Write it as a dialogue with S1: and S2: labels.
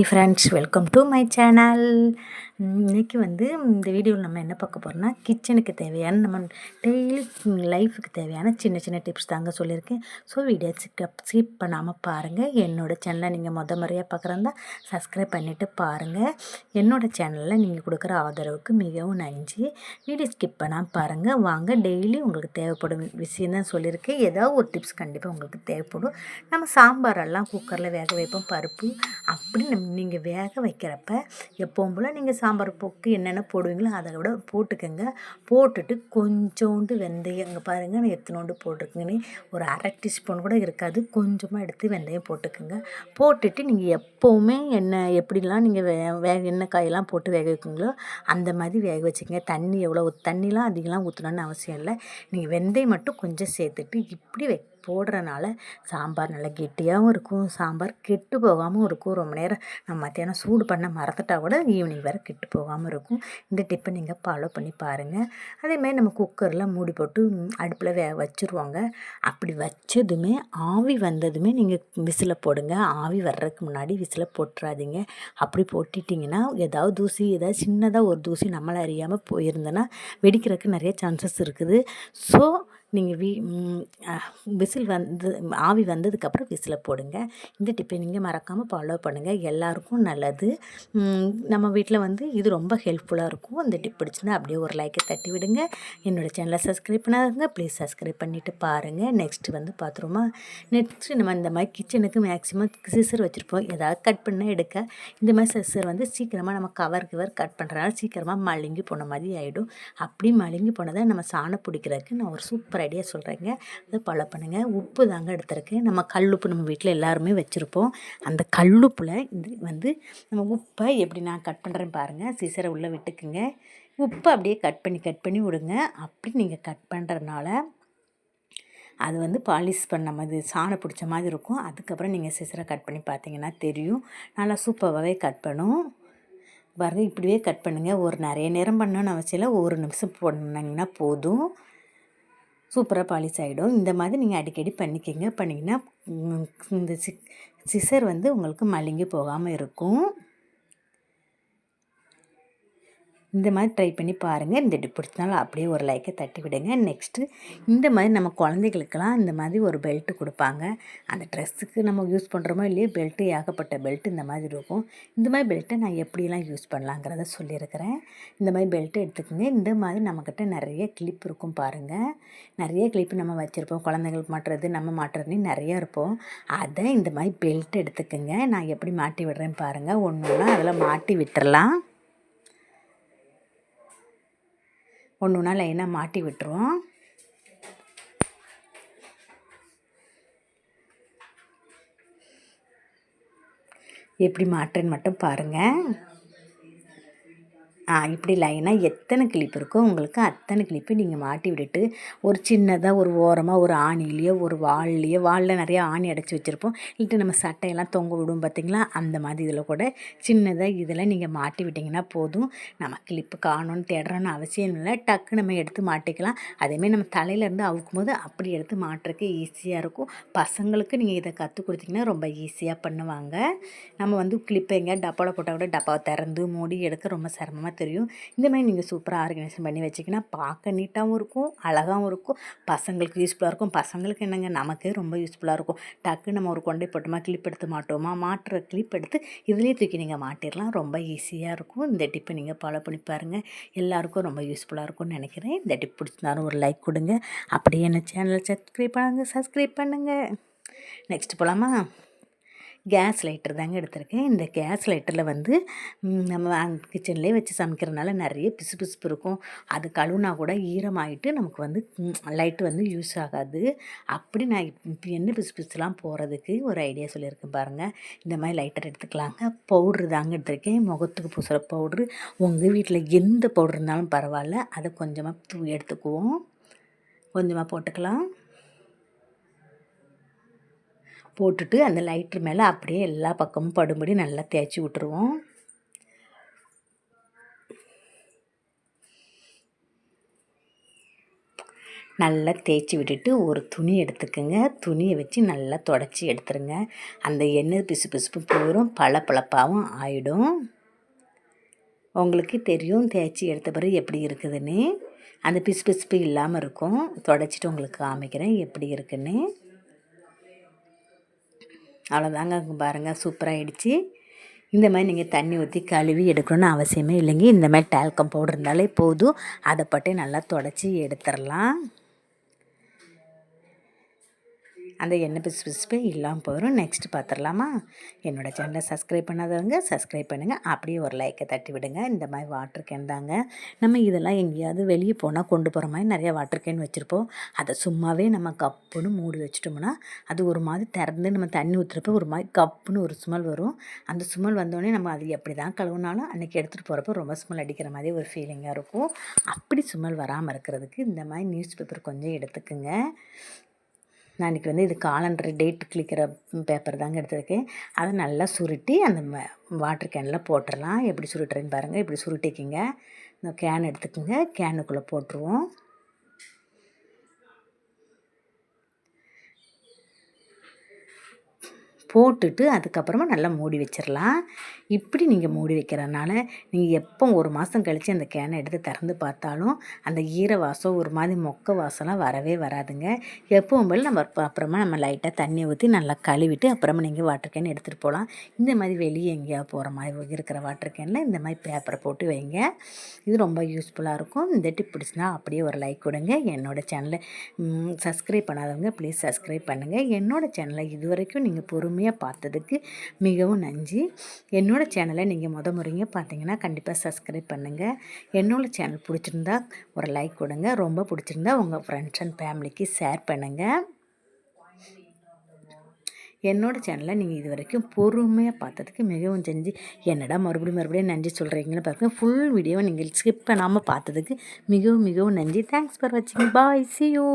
S1: Friends welcome to my channel இன்றைக்கி வந்து இந்த வீடியோவில் நம்ம என்ன பார்க்க போகிறோம்னா கிச்சனுக்கு தேவையான நம்ம டெய்லி லைஃபுக்கு தேவையான சின்ன சின்ன டிப்ஸ் தாங்க சொல்லியிருக்கேன். ஸோ வீடியோ ஸ்கிப் ஸ்கிப் பண்ணாமல் பாருங்கள் என்னோடய சேனலை நீங்கள் மொதல் முறையாக பார்க்குறதா சப்ஸ்கிரைப் பண்ணிவிட்டு பாருங்கள் என்னோடய சேனலில் நீங்கள் கொடுக்குற ஆதரவுக்கு மிகவும் நன்றி. வீடியோ ஸ்கிப் பண்ணாமல் பாருங்கள் வாங்க டெய்லி உங்களுக்கு தேவைப்படும் விஷயம் தான் சொல்லியிருக்கேன். ஏதாவது ஒரு டிப்ஸ் கண்டிப்பாக உங்களுக்கு தேவைப்படும். நம்ம சாம்பாரெல்லாம் குக்கரில் வேக வைப்போம் பருப்பு அப்படி நம்ம நீங்கள் வேக வைக்கிறப்ப எப்பவும் போல் நீங்கள் சாம்பார் போக்கு என்னென்ன போடுவீங்களோ அதை விட போட்டுக்கோங்க. போட்டுட்டு கொஞ்சோண்டு வெந்தயம் இங்கே பாருங்கள் நான் எத்தனோண்டு போட்டிருக்கேங்கன்னு ஒரு அரை டீஸ்பூன் கூட இருக்காது. கொஞ்சமாக எடுத்து வெந்தயம் போட்டுக்கோங்க. போட்டுட்டு நீங்கள் எப்போவுமே என்ன எப்படிலாம் நீங்கள் வே வேக எண்ணெய் காயெல்லாம் போட்டு வேக வைக்கிங்களோ அந்த மாதிரி வேக வச்சுக்கோங்க. தண்ணி எவ்வளோ தண்ணிலாம் அதிகமாக ஊற்றணுன்னு அவசியம் இல்லை. நீங்கள் வெந்தயம் மட்டும் கொஞ்சம் சேர்த்துட்டு இப்படி வை போடுறனால சாம்பார் நல்லா கெட்டியாகவும் இருக்கும். சாம்பார் கெட்டு போகாமல் இருக்கும். ரொம்ப நேரம் நம்ம மத்தியானம் சூடு பண்ண மறந்துட்டால் கூட ஈவினிங் வரை கெட்டு போகாமல் இருக்கும். இந்த டிப்பை நீங்கள் ஃபாலோ பண்ணி பாருங்கள் அதேமாதிரி நம்ம குக்கரில் மூடி போட்டு அடுப்பில் வே வச்சுருவாங்க. அப்படி வச்சதுமே ஆவி வந்ததுமே நீங்கள் விசிலை போடுங்க. ஆவி வர்றதுக்கு முன்னாடி விசிலை போட்டுறாதீங்க. அப்படி போட்டுட்டிங்கன்னா ஏதாவது தூசி ஏதாவது சின்னதாக ஒரு தூசி நம்மளை அறியாமல் போயிருந்தேன்னா வெடிக்கிறதுக்கு நிறைய சான்சஸ் இருக்குது. ஸோ நீங்கள் வீ விசில் வந்து ஆவி வந்ததுக்கப்புறம் விசிலை போடுங்க. இந்த டிப்பை நீங்கள் மறக்காமல் ஃபாலோ பண்ணுங்கள் எல்லாருக்கும் நல்லது. நம்ம வீட்டில் வந்து இது ரொம்ப ஹெல்ப்ஃபுல்லாக இருக்கும். அந்த டிப் பிடிச்சிருந்தா அப்படியே ஒரு லைக்கை தட்டி விடுங்க. என்னோடய சேனலை சப்ஸ்கிரைப் பண்ணாதுங்க ப்ளீஸ் சப்ஸ்கிரைப் பண்ணிவிட்டு பாருங்கள் நெக்ஸ்ட்டு வந்து பார்த்துருமா நெக்ஸ்ட்டு நம்ம இந்த மாதிரி கிச்சனுக்கு மேக்ஸிமம் சிசர் வச்சுருப்போம். ஏதாவது கட் பண்ணால் எடுக்க. இந்த மாதிரி சிசர் வந்து சீக்கிரமாக நம்ம கவர் கிவர் கட் பண்ணுறதுனால சீக்கிரமாக மழுங்கி போன மாதிரி ஆகிடும் அப்படி மழுங்கி போனதை நம்ம சாணம் பிடிக்கிறதுக்கு நான் ஒரு சூப்பர் ஐடியா சொல்கிறேங்க அதை ஃபாலோ பண்ணுங்கள் உப்பு தாங்க எடுத்துருக்கேன் நம்ம கல்லுப்பு நம்ம வீட்டில் எல்லாருமே வச்சுருப்போம். அந்த கல்லுப்பில் இது வந்து நம்ம உப்பை எப்படி நான் கட் பண்ணுறேன் பாருங்கள் சீசரை உள்ளே விட்டுக்குங்க. உப்பை அப்படியே கட் பண்ணி கட் பண்ணி விடுங்க. அப்படி நீங்கள் கட் பண்ணுறதுனால அது வந்து பாலிஷ் பண்ண மாதிரி சாணம் பிடிச்ச மாதிரி இருக்கும். அதுக்கப்புறம் நீங்கள் சிசரை கட் பண்ணி பார்த்தீங்கன்னா தெரியும். நல்லா சூப்பராகவே கட் பண்ணும். பாருங்கள் இப்படியே கட் பண்ணுங்கள் ஒரு நிறைய நேரம் பண்ணணும்னு அவசியம் இல்லை. ஒரு நிமிஷம் போடணுங்கன்னா போதும். சூப்பராக பாலிஷ் ஆகிடும் இந்த மாதிரி நீங்கள் அடிக்கடி பண்ணிக்கங்க. பண்ணிங்கன்னா இந்த சிசர் வந்து உங்களுக்கு மழுங்கி போகாமல் இருக்கும். இந்த மாதிரி ட்ரை பண்ணி பாருங்கள் இந்த டிப் அப்படியே ஒரு லைக்கை தட்டி விடுங்க. நெக்ஸ்ட்டு இந்த மாதிரி நம்ம குழந்தைகளுக்கெல்லாம் இந்த மாதிரி ஒரு பெல்ட்டு கொடுப்பாங்க. அந்த ட்ரெஸ்ஸுக்கு நம்ம யூஸ் பண்ணுறோமோ இல்லையோ பெல்ட்டு ஏகப்பட்ட பெல்ட்டு இந்த மாதிரி இருக்கும். இந்த மாதிரி பெல்ட்டை நான் எப்படிலாம் யூஸ் பண்ணலாங்கிறத சொல்லியிருக்கிறேன். இந்த மாதிரி பெல்ட்டு எடுத்துக்கோங்க. இந்த மாதிரி நம்மக்கிட்ட நிறைய கிளிப் இருக்கும் பாருங்கள் நிறைய கிளிப்பு நம்ம வச்சுருப்போம். குழந்தைங்களுக்கு மாட்டுறது நம்ம மாட்டுறதுன்னு நிறைய இருப்போம். அதை இந்த மாதிரி பெல்ட் எடுத்துக்கோங்க. நான் எப்படி மாட்டி விடுறேன்னு பாருங்கள் ஒன்று ஒன்றா அதில் மாட்டி விட்டுறலாம். ஒன்று ஒன்றா லைனாக மாட்டி விட்டுருவோம். எப்படி மாட்டுறேன்னு மட்டும் பாருங்கள் இப்படி லைனாக எத்தனை கிளிப் இருக்கோ உங்களுக்கு அத்தனை கிளிப்பு நீங்கள் மாட்டி விட்டுட்டு ஒரு சின்னதாக ஒரு ஓரமாக ஒரு ஆணிலேயோ ஒரு வாள்லேயோ வாளில் நிறையா ஆணி அடைச்சி வச்சுருப்போம். இல்லாட்டி நம்ம சட்டையெல்லாம் தொங்க விடும் பார்த்திங்களா? அந்த மாதிரி இதில் கூட சின்னதாக இதில் நீங்கள் மாட்டி விட்டிங்கன்னா போதும். நம்ம கிளிப்பு காணும்னு தேடுறோன்னு அவசியம் இல்லை. டக்கு நம்ம எடுத்து மாட்டிக்கலாம். அதேமாதிரி நம்ம தலையிலேருந்து அவுக்கும் போது அப்படி எடுத்து மாட்டுறதுக்கு ஈஸியாக இருக்கும். பசங்களுக்கு நீங்கள் இதை கற்றுக் கொடுத்தீங்கன்னா ரொம்ப ஈஸியாக பண்ணுவாங்க. நம்ம வந்து கிளிப்பை எங்கேயா டப்பாவில் போட்டால் கூட டப்பாவை திறந்து மூடி எடுக்க ரொம்ப சிரமமாக தெரியும். இந்த மாதிரி நீங்கள் சூப்பராக ஆர்கனைசேஷன் பண்ணி வச்சிங்கன்னா பார்க்க நீட்டாகவும் இருக்கும் அழகாகவும் இருக்கும் பசங்களுக்கு யூஸ்ஃபுல்லாக இருக்கும். பசங்களுக்கு என்னங்க? நமக்கே ரொம்ப யூஸ்ஃபுல்லாக இருக்கும். டக்கு நம்ம ஒரு கொண்டை போட்டோமா கிளிப் எடுத்து மாட்டோமா மாட்டுற கிளிப் எடுத்து இதுலேயே தூக்கி நீங்கள் மாட்டிடலாம். ரொம்ப ஈஸியாக இருக்கும். இந்த டிப்பை நீங்கள் ஃபாலோ பண்ணி பாருங்கள் எல்லாருக்கும் ரொம்ப யூஸ்ஃபுல்லாக இருக்கும்னு நினைக்கிறேன். இந்த டிப் பிடிச்சிருந்தாலும் ஒரு லைக் கொடுங்க. அப்படியே என்ன சேனலை சப்ஸ்கிரைப் பண்ணுங்கள் சப்ஸ்கிரைப் பண்ணுங்கள் நெக்ஸ்ட் போகலாமா கேஸ் லைட்டர் தாங்க எடுத்திருக்கேன். இந்த கேஸ் லைட்டரில் வந்து நம்ம கிச்சன்லேயே வச்சு சமைக்கிறதுனால நிறைய பிசு பிசுப்பு இருக்கும். அது கழுவுனா கூட ஈரமாயிட்டு நமக்கு வந்து லைட்டு வந்து யூஸ் ஆகாது. அப்படி நான் இப்போ என்ன பிசு பிசுலாம் போகிறதுக்கு ஒரு ஐடியா சொல்லியிருக்கேன் பாருங்கள் இந்த மாதிரி லைட்டர் எடுத்துக்கலாங்க. பவுட்ரு தாங்க எடுத்திருக்கேன். முகத்துக்கு பூசுகிற பவுட்ரு. உங்கள் வீட்டில் எந்த பவுட்ரு இருந்தாலும் பரவாயில்ல. அதை கொஞ்சமாக தூ எடுத்துக்குவோம். கொஞ்சமாக போட்டுக்கலாம். போட்டுட்டு அந்த லைட்ரு மேலே அப்படியே எல்லா பக்கமும் படும்படி நல்லா தேய்ச்சி விட்டுருவோம். நல்லா தேய்ச்சி விட்டுட்டு ஒரு துணி எடுத்துக்கோங்க. துணியை வச்சு நல்லா தொடச்சி எடுத்துருங்க. அந்த எண்ணெய் பிசு பிசுப்பு பூரும் பளபளப்பாகவும் ஆயிடும். உங்களுக்கு தெரியும் தேய்ச்சி எடுத்த பிறகு எப்படி இருக்குதுன்னு. அந்த பிசு பிசுப்பு இல்லாமல் இருக்கும். தொடச்சிட்டு உங்களுக்கு காமிக்கிறேன் எப்படி இருக்குன்னு. அவ்வளோதாங்க பாருங்கள் சூப்பராகிடுச்சு இந்த மாதிரி நீங்கள் தண்ணி ஊற்றி கழுவி எடுக்கணும்னு அவசியமே இல்லைங்க. இந்த மாதிரி டால்கம் பவுடர் இருந்தாலே போதும். அதை பட்டு நல்லா தொடச்சி எடுத்துடலாம். அந்த எண்ணெய் பிசு பிசுப்பே இல்லாமல் போயிடும் நெக்ஸ்ட் பார்த்துடலாமா என்னோடய சேனலை சப்ஸ்கிரைப் பண்ணாதவங்க சப்ஸ்கிரைப் பண்ணுங்கள் அப்படியே ஒரு லைக்கை தட்டி விடுங்க. இந்த மாதிரி வாட்டர் கேன் தாங்க. நம்ம இதெல்லாம் எங்கேயாவது வெளியே போனால் கொண்டு போகிற மாதிரி நிறையா வாட்டர் கேன் வச்சுருப்போம். அதை சும்மாவே நம்ம கப்புன்னு மூடி வச்சுட்டோம்னா அது ஒரு மாதிரி திறந்து நம்ம தண்ணி ஊற்றுறப்ப ஒரு மாதிரி கப்புன்னு ஒரு ஸ்மெல் வரும். அந்த ஸ்மெல் வந்தோடனே நம்ம அது எப்படி தான் கழுவுனாலும் அன்றைக்கி எடுத்துகிட்டு போகிறப்ப ரொம்ப ஸ்மெல் அடிக்கிற மாதிரி ஒரு ஃபீலிங்காக இருக்கும். அப்படி ஸ்மெல் வராமல் இருக்கிறதுக்கு இந்த மாதிரி நியூஸ் பேப்பர் கொஞ்சம் எடுத்துக்கோங்க. நான் இன்றைக்கி வந்து இது காலண்டர் டேட் கிளிக்கிற பேப்பர் தாங்க எடுத்துருக்கேன். அதை நல்லா சுருட்டி அந்த வாட்டர் கேனில் போட்டுடலாம் எப்படி சுருட்டுறேன்னு பாருங்கள் இப்படி சுருட்டிக்கிங்க. இந்த கேன் எடுத்துக்கோங்க. கேனுக்குள்ளே போட்டுருவோம். போட்டுட்டு அதுக்கப்புறமா நல்லா மூடி வச்சிடலாம் இப்படி நீங்கள் மூடி வைக்கிறதுனால நீங்கள் எப்போ ஒரு மாதம் கழித்து அந்த கேனை எடுத்து திறந்து பார்த்தாலும் அந்த ஈர வாசம் ஒரு மாதிரி மொக்க வாசம்லாம் வரவே வராதுங்க. எப்பவும் போல் நம்ம அப்புறமா நம்ம லைட்டாக தண்ணி ஊற்றி நல்லா கழுவிட்டு அப்புறமா நீங்கள் வாட்டர் கேன் எடுத்துகிட்டு போகலாம். இந்த மாதிரி வெளியே எங்கேயாவது போகிற மாதிரி இருக்கிற வாட்டர் கேனில் இந்த மாதிரி பேப்பரை போட்டு வைங்க. இது ரொம்ப யூஸ்ஃபுல்லாக இருக்கும். இந்த டிப் பிடிச்சினா அப்படியே ஒரு லைக் கொடுங்க. என்னோடய சேனலை சப்ஸ்கிரைப் பண்ணாதவங்க ப்ளீஸ் சப்ஸ்கிரைப் பண்ணுங்கள் என்னோடய சேனலை இது வரைக்கும் நீங்கள் பொறுமையாக பார்த்ததுக்கு மிகவும் நன்றி. என்னோடய சேனலை நீங்கள் முத முறைங்க பார்த்தீங்கன்னா கண்டிப்பாக சப்ஸ்கிரைப் பண்ணுங்கள் என்னோடய சேனல் பிடிச்சிருந்தா ஒரு லைக் கொடுங்க. ரொம்ப பிடிச்சிருந்தா உங்கள் ஃப்ரெண்ட்ஸ் அண்ட் ஃபேமிலிக்கு ஷேர் பண்ணுங்கள் என்னோடய சேனலை நீங்கள் இது வரைக்கும் பொறுமையாக பார்த்ததுக்கு மிகவும் செஞ்சு என்னடா மறுபடியும் மறுபடியும் நன்றி சொல்கிறீங்கன்னு பாருங்கள் ஃபுல் வீடியோவை நீங்கள் ஸ்கிப் பண்ணாமல் பார்த்ததுக்கு மிகவும் மிகவும் நன்றி. தேங்க்ஸ் ஃபார் வாட்சிங் பாய் சி யூ